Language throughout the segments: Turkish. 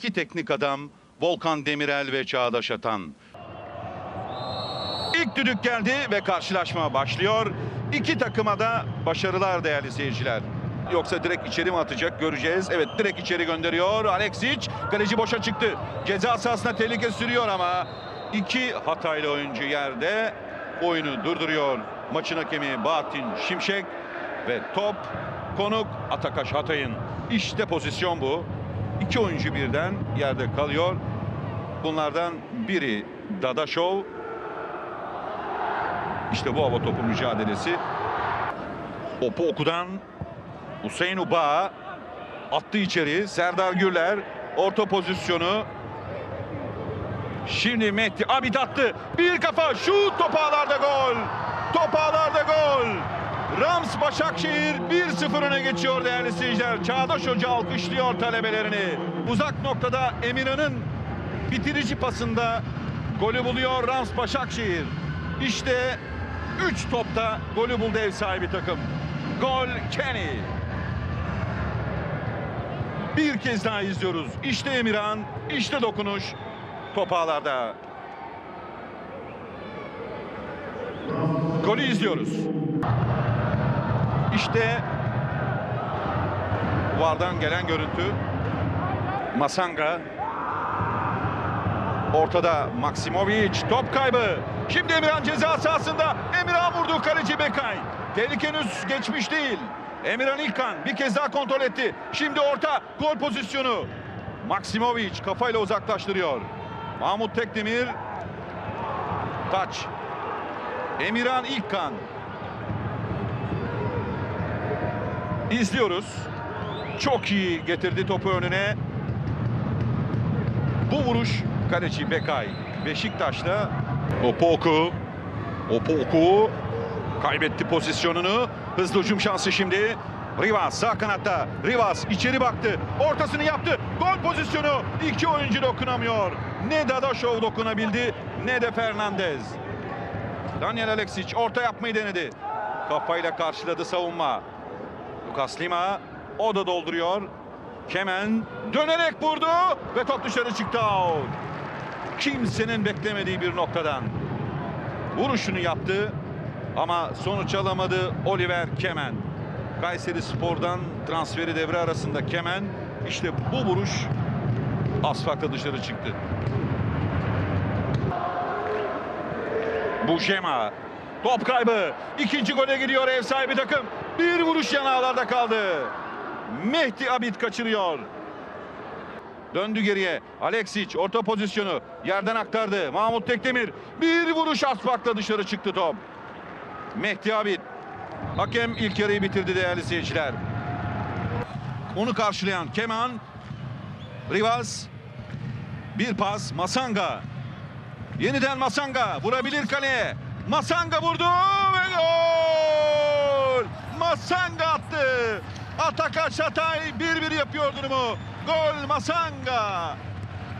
İki teknik adam Volkan Demirel ve Çağdaş Atan. İlk düdük geldi ve karşılaşma başlıyor. İki takıma da başarılar değerli seyirciler. Yoksa direkt içeri mi atacak göreceğiz. Evet direkt içeri gönderiyor. Alexic kaleci boşa çıktı. Ceza sahasına tehlike sürüyor ama iki hataylı oyuncu yerde oyunu durduruyor. Maçın hakemi Bahattin Şimşek ve top konuk Atakaş Hatay'ın. İşte pozisyon bu. İki oyuncu birden yerde kalıyor. Bunlardan biri Dadaşov. İşte bu hava topu mücadelesi. Opu okudan Hüseyin Uba attı içeri. Serdar Gürler orta pozisyonu. Şimdi Mehdi Abid attı. Bir kafa şut top ağlarda gol. Top ağlarda gol. Rams Başakşehir 1-0 öne geçiyor değerli seyirciler. Çağdaş Hoca alkışlıyor talebelerini. Uzak noktada Emirhan'ın bitirici pasında golü buluyor Rams Başakşehir. İşte 3 topta golü buldu ev sahibi takım. Gol Kenny. Bir kez daha izliyoruz. İşte Emirhan, işte dokunuş. Top ağlarda. Golü izliyoruz. İşte Vardan gelen görüntü. Masanga. Ortada Maksimovic. Top kaybı. Şimdi Emirhan ceza sahasında. Emirhan vurdu kaleci Bekay. Tehlike henüz geçmiş değil. Emirhan İlkan bir kez daha kontrol etti. Şimdi orta gol pozisyonu. Maksimovic kafayla uzaklaştırıyor. Mahmut Tekdemir. Taç. Emirhan İlkan. İzliyoruz. Çok iyi getirdi topu önüne. Bu vuruş kaleci Bekay. Beşiktaş'ta Opoku. Opoku kaybetti pozisyonunu. Hızlı hücum şansı şimdi. Rivas sağ kanatta. Rivas içeri baktı. Ortasını yaptı. Gol pozisyonu. İki oyuncu dokunamıyor. Ne Dadaşov dokunabildi ne de Fernandez. Daniel Alexic orta yapmayı denedi. Kafayla karşıladı savunma. Lucas Lima o da dolduruyor. Kemen dönerek vurdu ve top dışarı çıktı out. Kimsenin beklemediği bir noktadan. Vuruşunu yaptı ama sonuç alamadı Oliver Kemen. Kayseri Spor'dan transferi devre arasında Kemen işte bu vuruş asfalta dışarı çıktı. Bujema top kaybı. İkinci gole gidiyor ev sahibi takım. Bir vuruş yanağlarda kaldı. Mehdi Abid kaçırıyor. Döndü geriye. Alexic orta pozisyonu yerden aktardı. Mahmut Tekdemir bir vuruş asfaltla dışarı çıktı top. Mehdi Abid. Hakem ilk yarıyı bitirdi değerli seyirciler. Onu karşılayan Keman. Rivas. Bir pas Masanga. Yeniden Masanga vurabilir kaleye. Masanga vurdu ve gol! Masanga attı. Ataka Çatay 1-1 yapıyor durumu. Gol Masanga.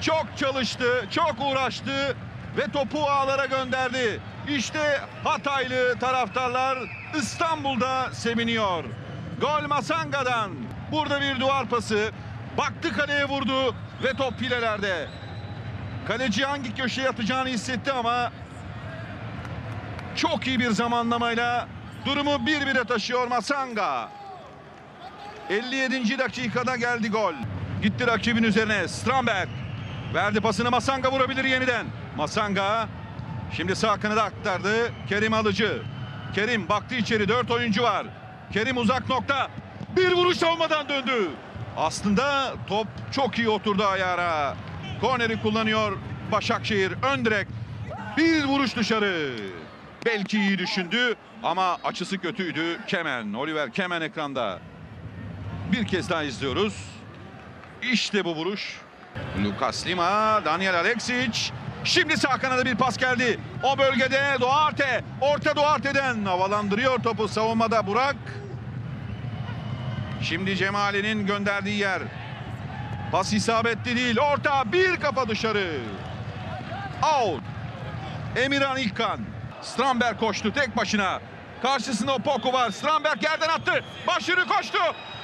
Çok çalıştı, çok uğraştı ve topu ağlara gönderdi. İşte Hataylı taraftarlar İstanbul'da seviniyor. Gol Masanga'dan. Burada bir duvar pası. Baktı kaleye vurdu ve top filelerde. Kaleci hangi köşeye atacağını hissetti ama çok iyi bir zamanlamayla durumu 1-1'e taşıyor Masanga. 57. dakikada geldi gol. Gitti rakibin üzerine Stramberg. Verdi pasını Masanga vurabilir yeniden. Masanga şimdi sağ kanada aktardı. Kerim Alıcı. Kerim baktı içeri. Dört oyuncu var. Kerim uzak nokta. Bir vuruş savunmadan döndü. Aslında top çok iyi oturdu ayara. Korneri kullanıyor Başakşehir. Ön direk. Bir vuruş dışarı. Belki iyi düşündü ama açısı kötüydü. Kemen, Oliver Kemen ekranda. Bir kez daha izliyoruz. İşte bu vuruş. Lucas Lima, Daniel Alexic. Şimdi sağ kanada bir pas geldi. O bölgede Duarte. Orta Duarte'den havalandırıyor topu savunmada Burak. Şimdi Cemali'nin gönderdiği yer. Pas isabetli değil. Orta bir kafa dışarı. Out. Emirhan İlkan. Stramberg koştu tek başına. Karşısında Opoku var. Stramberg yerden attı. Başını koştu.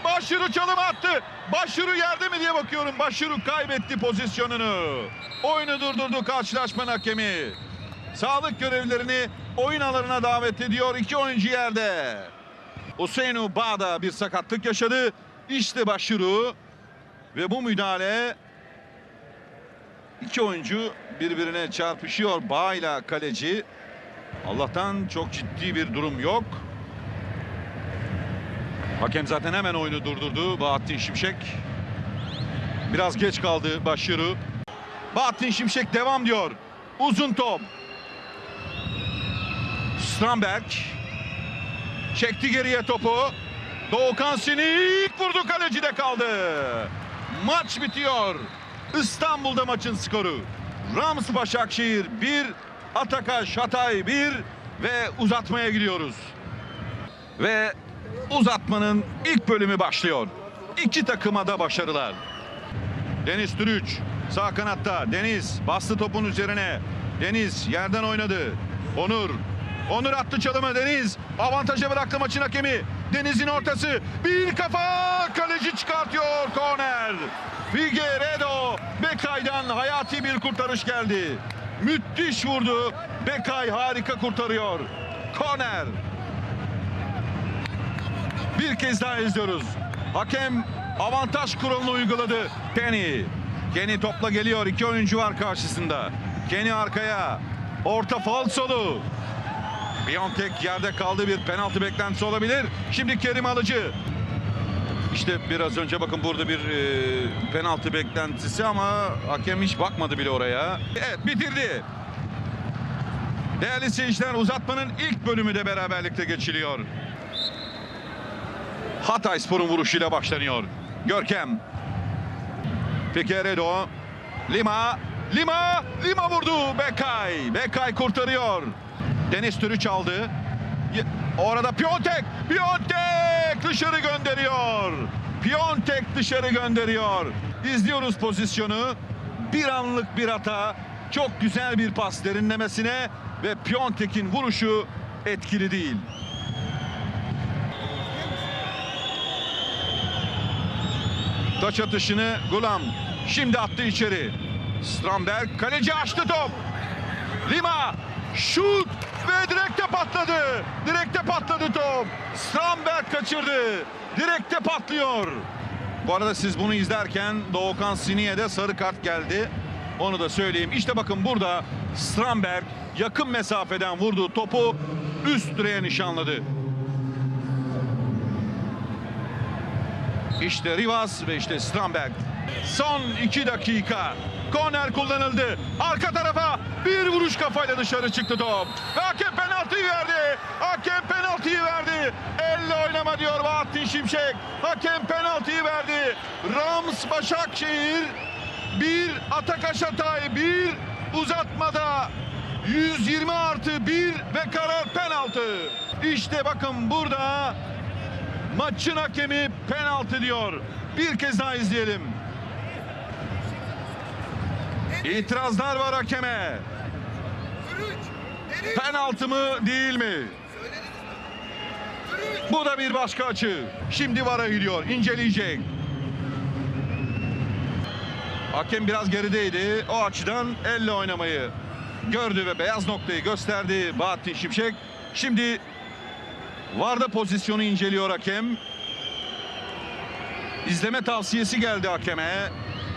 Başşuru çalım attı. Başşuru yerde mi diye bakıyorum. Başşuru kaybetti pozisyonunu. Oyunu durdurdu karşılaşmanın hakemi. Sağlık görevlilerini oyun alanına davet ediyor. İki oyuncu yerde. Hüseyinu Bağda bir sakatlık yaşadı. İşte Başşuru. Ve bu müdahale iki oyuncu birbirine çarpışıyor. Bağ ile kaleci. Allah'tan çok ciddi bir durum yok. Hakem zaten hemen oyunu durdurdu. Bahattin Şimşek. Biraz geç kaldı Başşuru. Bahattin Şimşek devam diyor. Uzun top. Stramberg. Çekti geriye topu. Doğukan Sinik vurdu kalecide kaldı. Maç bitiyor. İstanbul'da maçın skoru. Rams Başakşehir 1, Atakaş Hatay 1 ve uzatmaya gidiyoruz. Ve uzatmanın ilk bölümü başlıyor. İki takıma da başarılar. Deniz Türüç sağ kanatta. Deniz bastı topun üzerine. Deniz yerden oynadı. Onur. Onur attı çalımı Deniz. Avantaja bıraktı maçın hakemi. Deniz'in ortası. Bir kafa kaleci çıkartıyor korner. Bekay'dan hayati bir kurtarış geldi. Müthiş vurdu. Bekay harika kurtarıyor. Korner. Bir kez daha izliyoruz. Hakem avantaj kuralını uyguladı. Kenny. Kenny topla geliyor. İki oyuncu var karşısında. Kenny arkaya. Orta falsolu. Biontek yerde kaldı bir penaltı beklentisi olabilir. Şimdi Kerim Alıcı. İşte biraz önce bakın burada bir e, penaltı beklentisi ama hakem hiç bakmadı bile oraya. Evet bitirdi. Değerli seyirciler uzatmanın ilk bölümü de beraberlikte geçiliyor. Hatay Spor'un vuruşuyla başlanıyor. Görkem. Figueredo. Lima. Lima. Lima vurdu. Bekay. Bekay kurtarıyor. Deniz Türüç aldı. Orada Piontek. Piontek dışarı gönderiyor. Piontek dışarı gönderiyor. İzliyoruz pozisyonu. Bir anlık bir hata. Çok güzel bir pas derinlemesine ve Piontek'in vuruşu etkili değil. Taç atışını Gulam şimdi attı içeri. Stramberg kaleci açtı top. Lima şut ve direkte patladı. Direkte patladı top. Stramberg kaçırdı. Direkte patlıyor. Bu arada siz bunu izlerken Doğukan Sini'ye de sarı kart geldi. Onu da söyleyeyim. İşte bakın burada Stramberg yakın mesafeden vurduğu topu üst direğe nişanladı. İşte Rivas ve işte Stramberg. Son iki dakika. Korner kullanıldı. Arka tarafa bir vuruş kafayla dışarı çıktı top. Ve Hakem penaltıyı verdi. Hakem penaltıyı verdi. Elle oynama diyor Bahattin Şimşek. Hakem penaltıyı verdi. Rams Başakşehir bir Atakaş Hatay bir uzatmada 120 artı 1 ve karar penaltı. İşte bakın burada Maçın hakemi penaltı diyor. Bir kez daha izleyelim. İtirazlar var hakeme. Penaltı mı değil mi? Bu da bir başka açı. Şimdi VAR'a gidiyor. inceleyecek. Hakem biraz gerideydi. O açıdan elle oynamayı gördü ve beyaz noktayı gösterdi Bahattin Şimşek. Şimdi VAR'da pozisyonu inceliyor hakem. İzleme tavsiyesi geldi hakeme.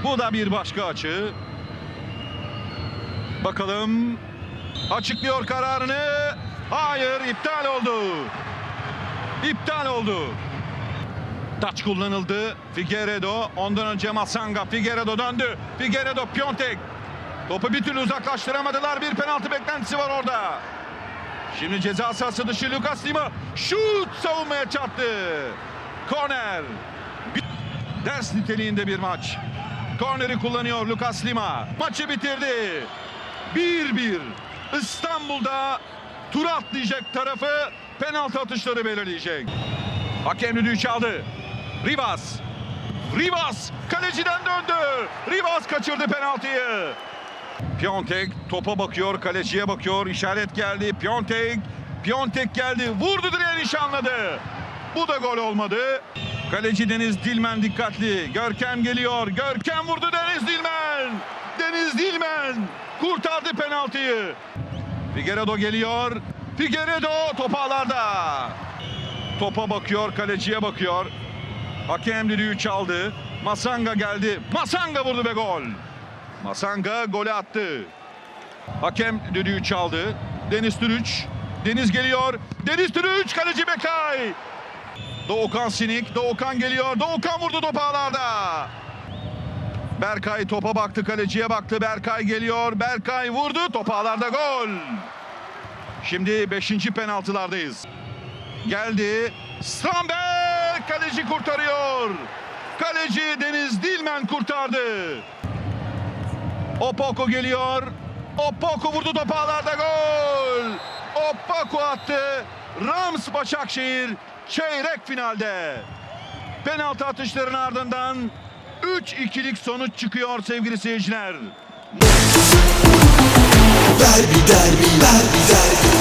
Bu da bir başka açı. Bakalım. Açıklıyor kararını. Hayır iptal oldu. İptal oldu. Taç kullanıldı. Figueredo. Ondan önce Masanga. Figueredo döndü. Figueredo Piontek. Topu bir türlü uzaklaştıramadılar. Bir penaltı beklentisi var orada. Şimdi ceza sahası dışı Lucas Lima. Şut savunmaya çarptı. Korner. Ders niteliğinde bir maç. Korneri kullanıyor Lucas Lima. Maçı bitirdi. 1-1. İstanbul'da tur atlayacak tarafı penaltı atışları belirleyecek. Hakem düdüğü çaldı. Rivas. Rivas kaleciden döndü. Rivas kaçırdı penaltıyı. Piontek topa bakıyor, kaleciye bakıyor. İşaret geldi. Piontek, Piontek geldi. Vurdu direğe nişanladı. Bu da gol olmadı. Kaleci Deniz Dilmen dikkatli. Görkem geliyor. Görkem vurdu Deniz Dilmen. Deniz Dilmen kurtardı penaltıyı. Figueredo geliyor. Figueredo top ağlarda. Topa bakıyor, kaleciye bakıyor. Hakem düdüğü çaldı. Masanga geldi. Masanga vurdu ve gol. Masanga golü attı. Hakem düdüğü çaldı. Deniz Türüç. Deniz geliyor. Deniz Türüç kaleci Bekay. Doğukan Sinik. Doğukan geliyor. Doğukan vurdu top ağlarda. Berkay topa baktı. Kaleciye baktı. Berkay geliyor. Berkay vurdu. Top ağlarda gol. Şimdi 5. penaltılardayız. Geldi. Strandberg kaleci kurtarıyor. Kaleci Deniz Dilmen kurtardı. Opoko geliyor. Opoko vurdu top ağlarda gol. Opoko attı. Rams Başakşehir çeyrek finalde. Penaltı atışlarının ardından 3-2'lik sonuç çıkıyor sevgili seyirciler. Derbi derbi derbi derbi